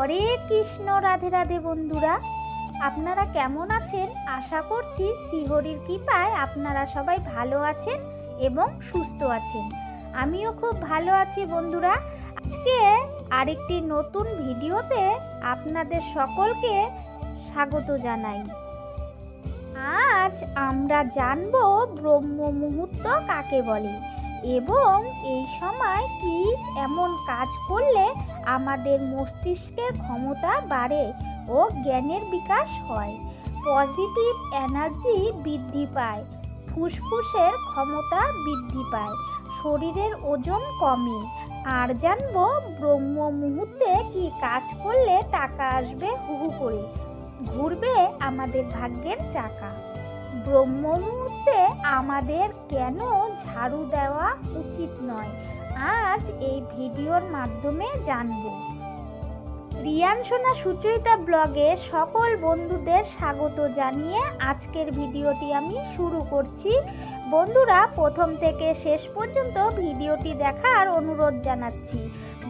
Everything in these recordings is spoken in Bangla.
হরে কৃষ্ণ, রাধে রাধে বন্ধুরা। আপনারা কেমন আছেন? আশা করছি শ্রীহরির কৃপায় আপনারা সবাই ভালো আছেন এবং সুস্থ আছেন। আমিও খুব ভালো আছি বন্ধুরা। আজকে আরেকটি নতুন ভিডিওতে আপনাদের সকলকে স্বাগত জানাই। আজ আমরা জানব ব্রহ্ম মুহূর্ত কাকে বলে? এবং এই সময় কি এমন কাজ করলে আমাদের মস্তিষ্কের ক্ষমতা বাড়ে ও জ্ঞানের বিকাশ হয়? পজিটিভ এনার্জি বৃদ্ধি পায়, ফুসফুসের ক্ষমতা বৃদ্ধি পায়, শরীরের ওজন কমে। আর জানব ব্রহ্ম মুহূর্তে কি কাজ করলে টাকা আসবে হুহু করে। ঘুরবে আমাদের ভাগ্যের চাকা। ব্রহ্ম আমাদের কেন ঝাড়ু দেওয়া উচিত নয়? আজ এই ভিডিওর মাধ্যমে জানব। রিয়ান সোনা সুচরিতা ব্লগে সকল বন্ধুদের স্বাগত জানিয়ে আজকের ভিডিওটি আমি শুরু করছি। বন্ধুরা, প্রথম থেকে শেষ পর্যন্ত ভিডিওটি দেখার অনুরোধ জানাচ্ছি।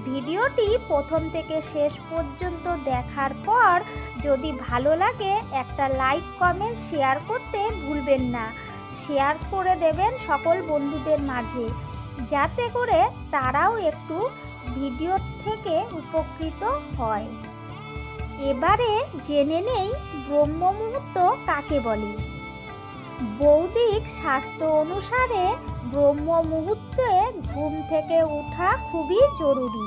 ভিডিওটি প্রথম থেকে শেষ পর্যন্ত দেখার পর যদি ভালো লাগে একটা লাইক, কমেন্ট, শেয়ার করতে ভুলবেন না। শেয়ার করে দেবেন সকল বন্ধুদের মাঝে। যাতে করে তারাও একটু ভিডিও থেকে উপকৃত হয়। এবারে জেনে নেই ব্রহ্ম মুহূর্ত কাকে বলে। বৌদ্ধিক স্বাস্থ্য অনুসারে ব্রহ্ম মুহূর্তে ঘুম থেকে ওঠা খুবই জরুরি।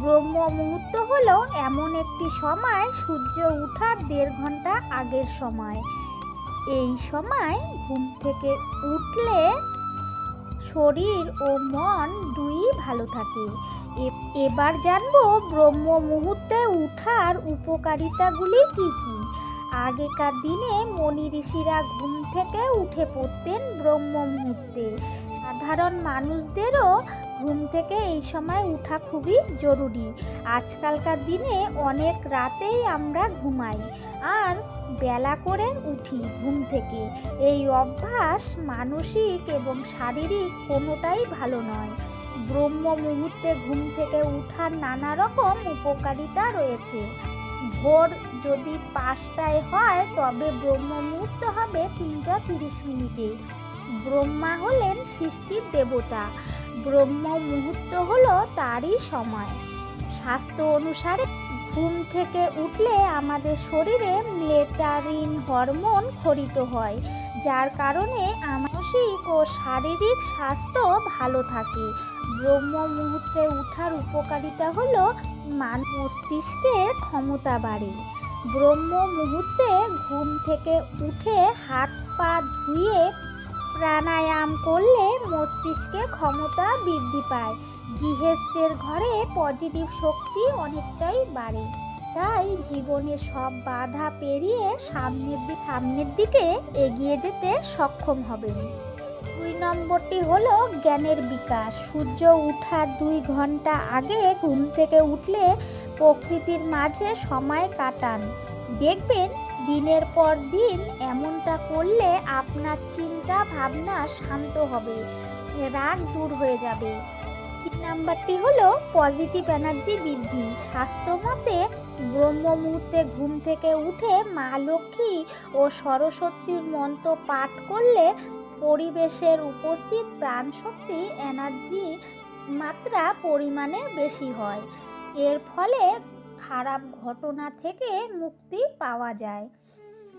ব্রহ্ম মুহূর্ত হলো এমন একটি সময় সূর্য ওঠার দেড় ঘণ্টা আগের সময়। এই সময় ঘুম থেকে উঠলে শরীর ও মন দুই ভালো থাকে। এবার জানব ব্রহ্ম মুহূর্তে উঠার উপকারিতাগুলি কি কি? আগেকার দিনে মনি ঋষিরা ঘুম থেকে উঠে পড়তেন ব্রহ্ম মুহূর্তে। সাধারণ মানুষদেরও ঘুম থেকে এই সময় উঠা খুবই জরুরি। আজকালকার দিনে অনেক রাতেই আমরা ঘুমাই আর বেলা করে উঠি ঘুম থেকে। এই অভ্যাস মানসিক এবং শারীরিক কোনোটাই ভালো নয়। ব্রহ্ম মুহূর্তে ঘুম থেকে উঠার নানা রকম উপকারিতা রয়েছে। ভোর যদি পাঁচটায় হয়, তবে ব্রহ্ম মুহূর্ত হবে তিনটা তিরিশ মিনিটে। ব্রহ্মা হলেন সৃষ্টির দেবতা। ব্রহ্ম মুহূর্ত হলো তারই সময়। স্বাস্থ্য অনুসারে ঘুম থেকে উঠলে আমাদের শরীরে লেটারিন হরমোন খরিত হয়, যার কারণে মানসিক ও শারীরিক স্বাস্থ্য ভালো থাকে। ব্রহ্ম মুহূর্তে উঠার উপকারিতা হলো মান মস্তিষ্কের ক্ষমতা বাড়ে। ব্রহ্ম মুহূর্তে ঘুম থেকে উঠে হাত পা ধুয়ে প্রাণায়াম করলে মস্তিষ্কের ক্ষমতা বৃদ্ধি পায়। গৃহস্থের ঘরে পজিটিভ শক্তি অনেকটাই বাড়ে। তাই জীবনের সব বাধা পেরিয়ে সামনের দিক সামনের দিকে এগিয়ে যেতে সক্ষম হবেন। দুই নম্বরটি হলো জ্ঞানের বিকাশ। সূর্য ওঠার দুই ঘণ্টা আগে ঘুম থেকে উঠলে প্রকৃতির মাঝে সময় কাটান। দেখবেন দিনের পর দিন এমনটা করলে আপনার চিন্তা ভাবনা শান্ত হবে, রাগ দূর হয়ে যাবে। তিন নাম্বারটি হলো পজিটিভ এনার্জি বৃদ্ধি। স্বাস্থ্য মতে ব্রহ্ম মুহূর্তে ঘুম থেকে উঠে মা লক্ষ্মী ও সরস্বতীর মন্ত্র পাঠ করলে পরিবেশের উপস্থিত প্রাণশক্তি এনার্জি মাত্রা পরিমাণে বেশি হয়। এর ফলে খারাপ ঘটনা থেকে মুক্তি পাওয়া যায়।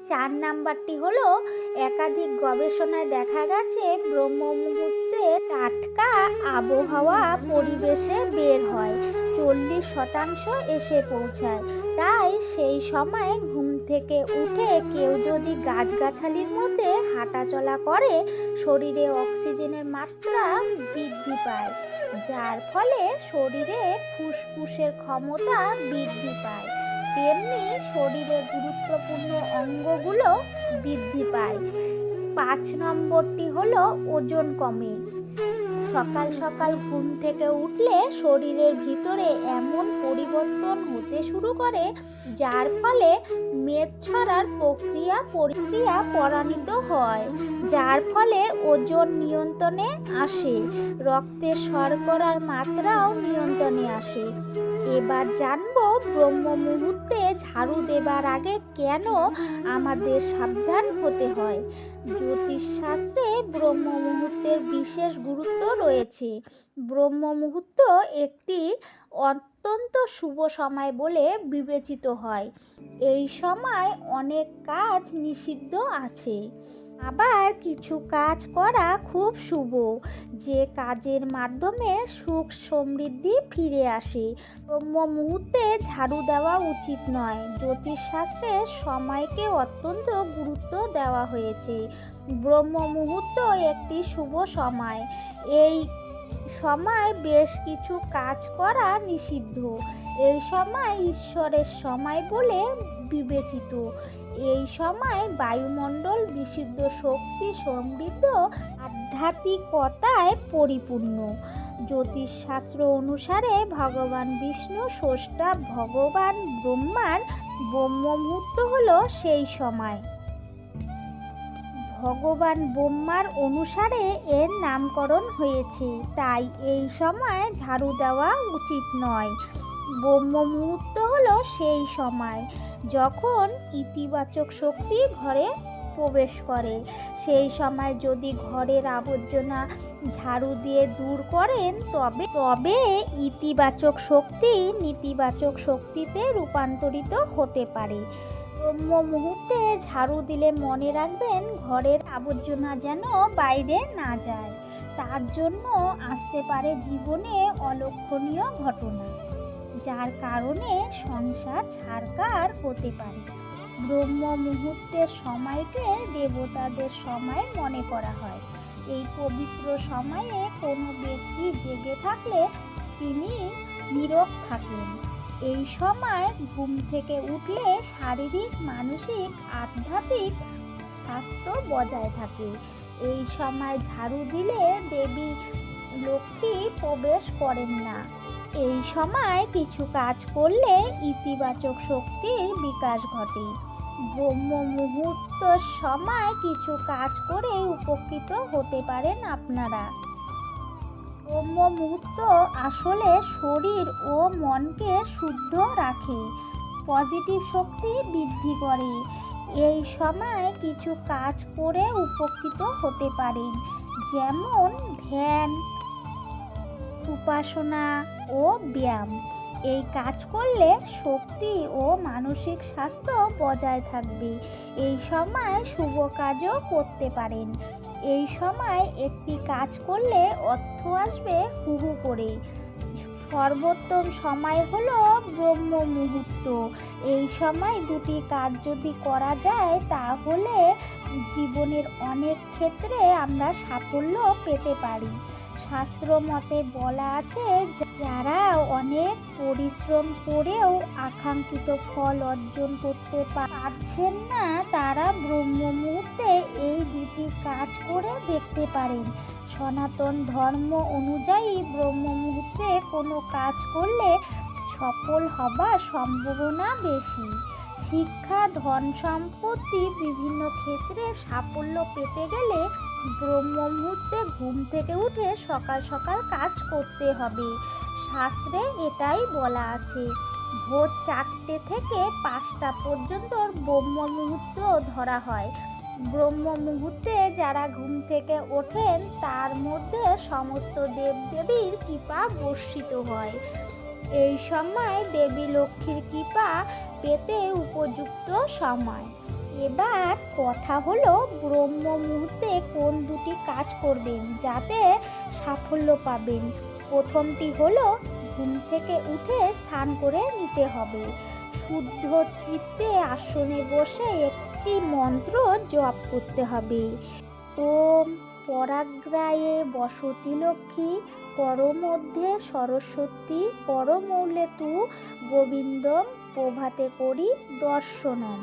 চার নাম্বারটি হলো, একাধিক গবেষণায় দেখা গেছে ব্রহ্ম মুহূর্তে টাটকা আবহাওয়া পরিবেশে বের হয়, চল্লিশ শতাংশ এসে পৌঁছায়। তাই সেই সময় ঘুম থেকে উঠে কেউ যদি গাছগাছালির মধ্যে হাঁটাচলা করে, শরীরে অক্সিজেনের মাত্রা বৃদ্ধি পায়, যার ফলে শরীরে ফুসফুসের ক্ষমতা বৃদ্ধি পায়। তেমনি শরীরের গুরুত্বপূর্ণ অঙ্গগুলো বৃদ্ধি পায়। পাঁচ নম্বরটি হলো ওজন কমে। সকাল সকাল ঘুম থেকে উঠলে শরীরের ভিতরে এমন পরিবর্তন হতে শুরু করে যার ফলে মেদ ছড়ার প্রক্রিয়া প্রক্রিয়া পরাণিত হয়, যার ফলে ওজন নিয়ন্ত্রণে আসে রক্তের শর্করার মাত্রাও নিয়ন্ত্রণে আসে। এবার জানব ব্রহ্ম মুহূর্তে ঝাড়ু দেবার আগে কেন আমাদের সাবধান হতে হয়। জ্যোতিষশাস্ত্রে ব্রহ্ম মুহূর্তের বিশেষ গুরুত্ব রয়েছে। ব্রহ্ম মুহূর্ত একটি অত্যন্ত শুভ সময় বলে বিবেচিত হয়। এই সময় অনেক কাজ নিষিদ্ধ আছে। আবার কিছু কাজ করা খুব শুভ। যে কাজের মাধ্যমে সুখ সমৃদ্ধি ফিরে আসে। ব্রহ্ম মুহূর্তে ঝাড়ু দেওয়া উচিত নয়। জ্যোতিষশাস্ত্রে সময়কে অত্যন্ত গুরুত্ব দেওয়া হয়েছে। ব্রহ্ম মুহূর্ত একটি শুভ সময়। এই সময় বেশ কিছু কাজ করা নিষিদ্ধ। এই সময় ঈশ্বরের সময় বলে বিবেচিত। এই সময় বায়ুমণ্ডল বিশুদ্ধ শক্তি সমৃদ্ধ আধ্যাত্মিকতায় পরিপূর্ণ। জ্যোতিষশাস্ত্র অনুসারে ভগবান বিষ্ণু, স্রষ্টা, ভগবান ব্রহ্মার ব্রহ্ম মুহূর্ত হলো সেই সময়। ভগবান ব্রহ্মার অনুসারে এর নামকরণ হয়েছে। তাই এই সময় ঝাড়ু দেওয়া উচিত নয়। ব্রহ্ম মুহূর্ত হলো সেই সময় যখন ইতিবাচক শক্তি ঘরে প্রবেশ করে। সেই সময় যদি ঘরের আবর্জনা ঝাড়ু দিয়ে দূর করেন, তবে তবে ইতিবাচক শক্তি নেতিবাচক শক্তিতে রূপান্তরিত হতে পারে। ব্রহ্ম মুহূর্তে ঝাড়ু দিলে মনে রাখবেন ঘরের আবর্জনা যেন বাইরে না যায়। তার জন্য আসতে পারে জীবনে অলক্ষণীয় ঘটনা, যার কারণে সংসার ছাড়কার হতে পারে। ব্রহ্ম মুহূর্তের সময়কে দেবতাদের সময় মনে করা হয়। এই পবিত্র সময়ে কোনো ব্যক্তি জেগে থাকলে তিনি নীরব থাকেন। এই সময় ঘুম থেকে উঠলে শারীরিক, মানসিক, আধ্যাত্মিক স্বাস্থ্য বজায় থাকে। এই সময় ঝাড়ু দিলে দেবী লক্ষ্মী প্রবেশ করেন না। এই সময় কিছু কাজ করলে ইতিবাচক শক্তির বিকাশ ঘটে। ব্রহ্ম মুহূর্ত সময় কিছু কাজ করে উপকৃত হতে পারেন আপনারা। ব্রহ্ম মুহূর্ত আসলে শরীর ও মনকে শুদ্ধ রাখে পজিটিভ শক্তি বৃদ্ধি করে। এই সময় কিছু কাজ করে উপকৃত হতে পারেন, যেমন ধ্যান, উপাসনা ও ব্যায়াম। এই কাজ করলে শক্তি ও মানসিক স্বাস্থ্য বজায় থাকবে। এই সময় শুভ কাজও করতে পারেন। এই সময় একটি কাজ করলে অর্থ আসবে হুহু করে সর্বোত্তম সময় হলো ব্রহ্ম মুহূর্ত। এই সময় দুটি কাজ যদি করা যায়, তাহলে জীবনের অনেক ক্ষেত্রে আমরা সাফল্য পেতে পারি। শাস্ত্র মতে বলা আছে যারা অনেক পরিশ্রম করেও আকাঙ্ক্ষিত ফল অর্জন করতে পারছেন না, তারা ব্রহ্ম মুহূর্তে এই দুটি কাজ করে দেখতে পারেন। সনাতন ধর্ম অনুযায়ী ব্রহ্ম মুহূর্তে কোনো কাজ করলে সফল হবার সম্ভাবনা বেশি। শিক্ষা, ধন সম্পত্তি বিভিন্ন ক্ষেত্রে সাফল্য পেতে গেলে ব্রহ্ম মুহূর্তে ঘুম থেকে উঠে সকাল সকাল কাজ করতে হবে। শাস্ত্রে এটাই বলা আছে। ভোর চারটে থেকে পাঁচটা পর্যন্ত ব্রহ্ম মুহূর্ত ধরা হয়। ব্রহ্ম মুহূর্তে যারা ঘুম থেকে ওঠেন, তার মধ্যে সমস্ত দেবদেবীর কৃপা বর্ষিত হয়। এই সময় দেবী লক্ষ্মীর কৃপা পেতে উপযুক্ত সময়। এবার কথা হলো ব্রহ্ম মুহূর্তে কোন দুটি কাজ করবেন যাতে সাফল্য পাবেন। প্রথমটি হলো ঘুম থেকে উঠে স্নান করে নিতে হবে। শুদ্ধ চিত্তে আসনে বসে একটি মন্ত্র জপ করতে হবে। ওম পরাগ্রায়ে বসতি লক্ষ্মী, পরমধ্যে সরস্বতী, পরমৌলে তু গোবিন্দম, প্রভাতে করি দর্শনম।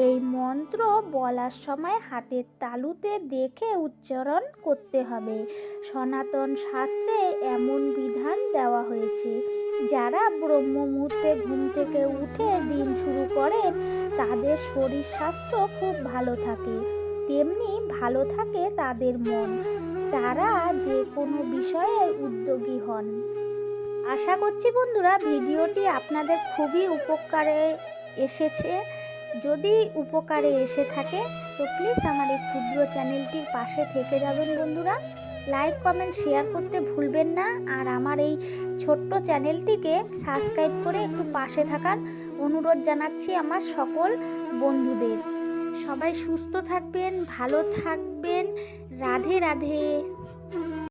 এই মন্ত্র বলার সময় হাতের তালুতে দেখে উচ্চারণ করতে হবে। সনাতন শাস্ত্রে এমন বিধান দেওয়া হয়েছে, যারা ব্রহ্ম মুহূর্তে ঘুম থেকে উঠে দিন শুরু করেন, তাদের শরীর স্বাস্থ্য খুব ভালো থাকে। তেমনি ভালো থাকে তাদের মন। তারা যে কোনো বিষয়ে উদ্যোগী হন। আশা করছি বন্ধুরা, ভিডিওটি আপনাদের খুবই উপকারে এসেছে। যদি উপকারে এসে থাকে, তো প্লিজ আমার এই ক্ষুদ্র চ্যানেলটির পাশে থেকে যাবেন বন্ধুরা। লাইক কমেন্ট শেয়ার করতে ভুলবেন না। আর আমার এই ছোট্ট চ্যানেলটিকে সাবস্ক্রাইব করে একটু পাশে থাকার অনুরোধ জানাচ্ছি আমার সকল বন্ধুদের। সবাই সুস্থ থাকবেন, ভালো থাকবেন। রাধে রাধে।